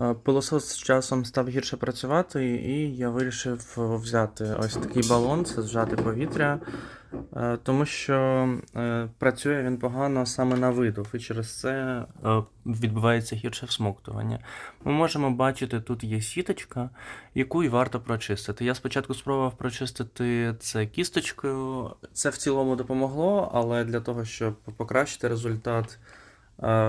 Е, Пилосос з часом став гірше працювати, і я вирішив взяти ось такий балон, це зжати повітря, е, тому що е, працює він погано саме на видув, і через це е, відбувається гірше всмоктування. Ми можемо бачити, тут є сіточка, яку і варто прочистити. Я спочатку спробував прочистити це кісточкою. Це в цілому допомогло, але для того, щоб покращити результат, е,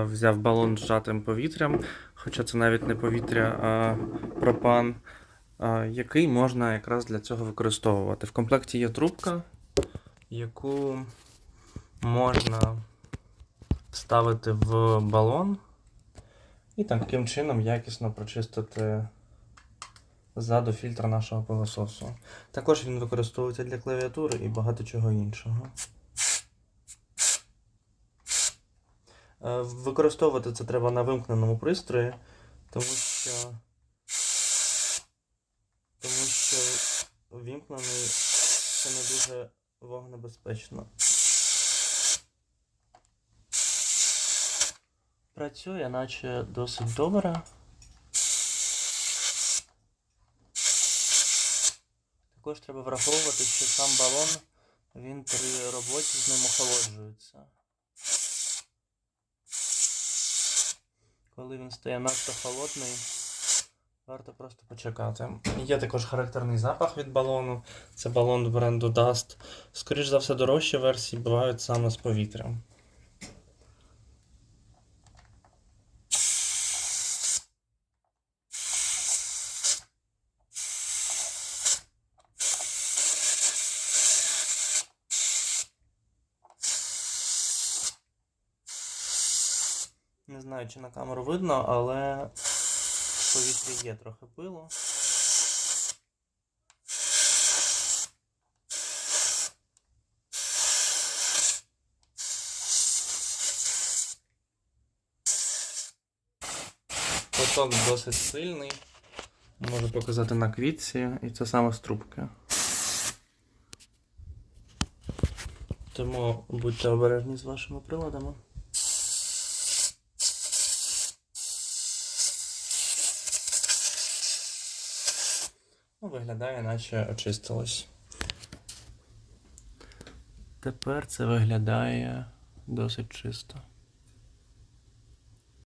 взяв балон з зжатим повітрям, хоча це навіть не повітря, а пропан, е, який можна якраз для цього використовувати. В комплекті є трубка, яку можна вставити в балон і таким чином якісно прочистити ззаду фільтр нашого пилососу. Також він використовується для клавіатури і багато чого іншого. Використовувати це треба на вимкненому пристрої, тому що. Тому що вімкнений це не дуже вогнебезпечно. Працює, наче досить добре. Також треба враховувати, що сам балон він при роботі з ним охолоджується. Коли він стає надто холодний, варто просто почекати. Є також характерний запах від балону. Це балон бренду Dust. Скоріше за все, дорожчі версії бувають саме з повітрям. Не знаю, чи на камеру видно, але в повітрі є трохи пилу. Поток досить сильний. Можу показати на квітці, і це саме з трубки. Тому будьте обережні з вашими приладами. Ну, виглядає, наче очистилось. Тепер це виглядає досить чисто.